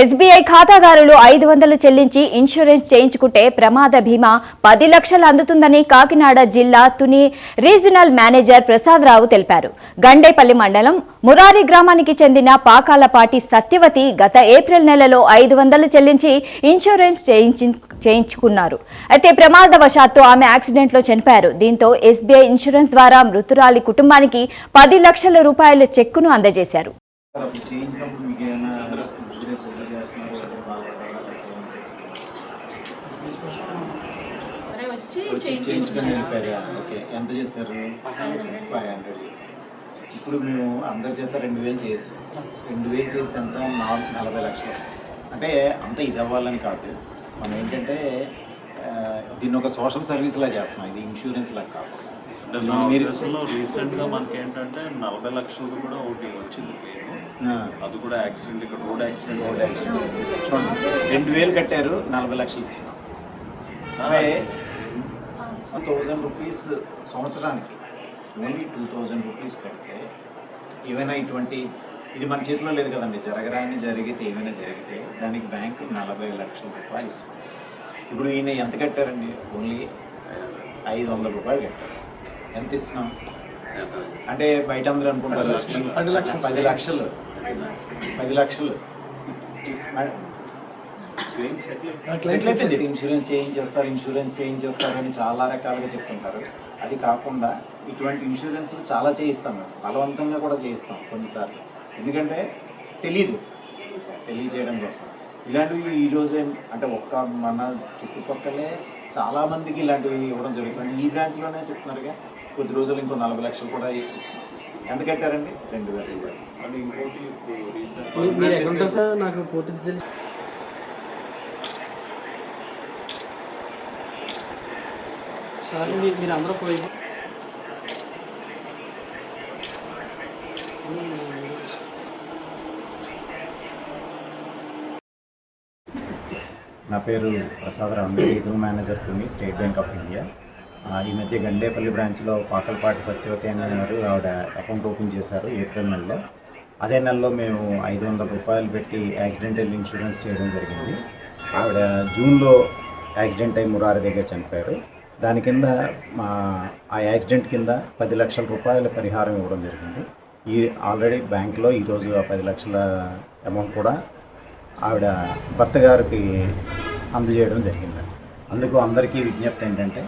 SBI ఖాతాదారులు ఐదు వందలు చెల్లించి ఇన్సూరెన్స్ చేయించుకుంటే ప్రమాద బీమా పది లక్షలు అందుతుందని కాకినాడ జిల్లా తుని రీజనల్ మేనేజర్ ప్రసాదరావు తెలిపారు. గండేపల్లి మండలం మురారి గ్రామానికి చెందిన పాకాలపాటి సత్యవతి గత ఏప్రిల్ నెలలో ఐదు వందలు చెల్లించి ఇన్సూరెన్స్ చేయించి చేయించుకున్నారు. అయితే ప్రమాదవశాత్తు ఆమె యాక్సిడెంట్లో చనిపోయారు. దీంతో ఎస్బీఐ ఇన్సూరెన్స్ ద్వారా మృతురాలి కుటుంబానికి పది లక్షల రూపాయల చెక్కును అందజేశారు. వచ్చి వచ్చి చేయించుకున్నాను చేయించుకొని వెళ్ళిపోయారా. ఓకే. ఎంత చేశారు? Five hundred. చేశారు. ఇప్పుడు మేము అందరి చేత రెండు వేలు చేసి రెండు వేలు చేస్తే ఎంత? నాలుగు నలభై లక్షలు వస్తాయి. అంటే అంత ఇది అవ్వాలని కాదు. మనం ఏంటంటే దీన్ని ఒక సోషల్ సర్వీస్ లా చేస్తున్నాం. ఇది ఇన్సూరెన్స్ లా కాదు. అంటే నా మీరు ఉద్దేశంలో రీసెంట్గా మనకి ఏంటంటే నలభై లక్షలది కూడా ఒకటి వచ్చింది అది కూడా యాక్సిడెంట్ ఇక్కడ రోడ్ యాక్సిడెంట్ రోడ్ యాక్సిడెంట్. చూడండి. రెండు వేలు కట్టారు నలభై లక్షలు టూ థౌజండ్ రూపీస్ సంవత్సరానికి ఓన్లీ టూ థౌజండ్ రూపీస్ కడితే ఏమైనా ఇటువంటి ఇది మన చేతిలో లేదు కదండి. జరగరాని జరిగితే ఏమైనా జరిగితే దానికి బ్యాంకు నలభై లక్షల రూపాయలు ఇస్తుంది. ఇప్పుడు ఈయన ఎంత కట్టారండి? ఓన్లీ ఐదు వందల రూపాయలు కట్టారు. ఎంత ఇస్తున్నాం? అంటే బయట అందరూ అనుకుంటారు పది లక్షలు. పది లక్షలు. పది లక్షలు. సెటిల్ అయిపోయింది ఇన్సూరెన్స్ చేయించేస్తారు ఇన్సూరెన్స్ చేయించేస్తారు అని చాలా రకాలుగా చెప్తుంటారు. అది కాకుండా ఇటువంటి ఇన్సూరెన్స్ చాలా చేయిస్తాం మేము. బలవంతంగా కూడా చేయిస్తాం కొన్నిసార్లు. ఎందుకంటే తెలీదు. తెలియజేయడం కోసం. ఇలాంటివి ఈ రోజే అంటే ఒక్క మన చుట్టుపక్కలే చాలా మందికి ఇలాంటివి ఇవ్వడం జరుగుతుంది. ఈ బ్రాంచ్లోనే చెప్తున్నారుగా? కొద్ది రోజులు ఇంకో నలభై లక్షలు కూడా ఎంత కట్టారండి? రెండు వేల రూపాయలు. నాకు పూర్తి డీటెయిల్స్? సార్ మీ- మీరు అందరూ పోయి నా పేరు ప్రసాదరావు రీజనల్ మేనేజర్ కింది స్టేట్ బ్యాంక్ ఆఫ్ ఇండియా ఈ మధ్య గండేపల్లి బ్రాంచ్లో పాకలపాటి సత్యవతి అనే గారు ఆవిడ అకౌంట్ ఓపెన్ చేశారు ఏప్రిల్ నెలలో. అదే నెలలో మేము ఐదు వందల రూపాయలు పెట్టి యాక్సిడెంటల్ ఇన్సూరెన్స్ చేయడం జరిగింది. ఆవిడ జూన్లో యాక్సిడెంట్ అయి మురారి దగ్గర చనిపోయారు. దాని కింద మా ఆ యాక్సిడెంట్ కింద పది లక్షల రూపాయల పరిహారం ఇవ్వడం జరిగింది. ఈ ఆల్రెడీ బ్యాంక్లో ఈరోజు ఆ పది లక్షల అమౌంట్ కూడా ఆవిడ భర్త గారికి అందజేయడం జరిగిందండి. అందుకు అందరికీ విజ్ఞప్తి ఏంటంటే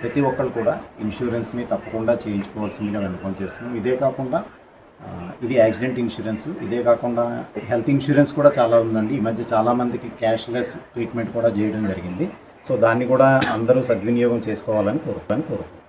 ప్రతి ఒక్కరు కూడా ఇన్సూరెన్స్ని తప్పకుండా చేయించుకోవాల్సిందిగా విన్నపం చేస్తున్నాం. ఇదే కాకుండా ఇది యాక్సిడెంట్ ఇన్సూరెన్స్. ఇదే కాకుండా హెల్త్ ఇన్సూరెన్స్ కూడా చాలా ఉందండి. ఈ మధ్య చాలామందికి క్యాష్లెస్ ట్రీట్మెంట్ కూడా చేయడం జరిగింది. సో దాన్ని కూడా అందరూ సద్వినియోగం చేసుకోవాలని కోరుతాను కోరుకుంటున్నాను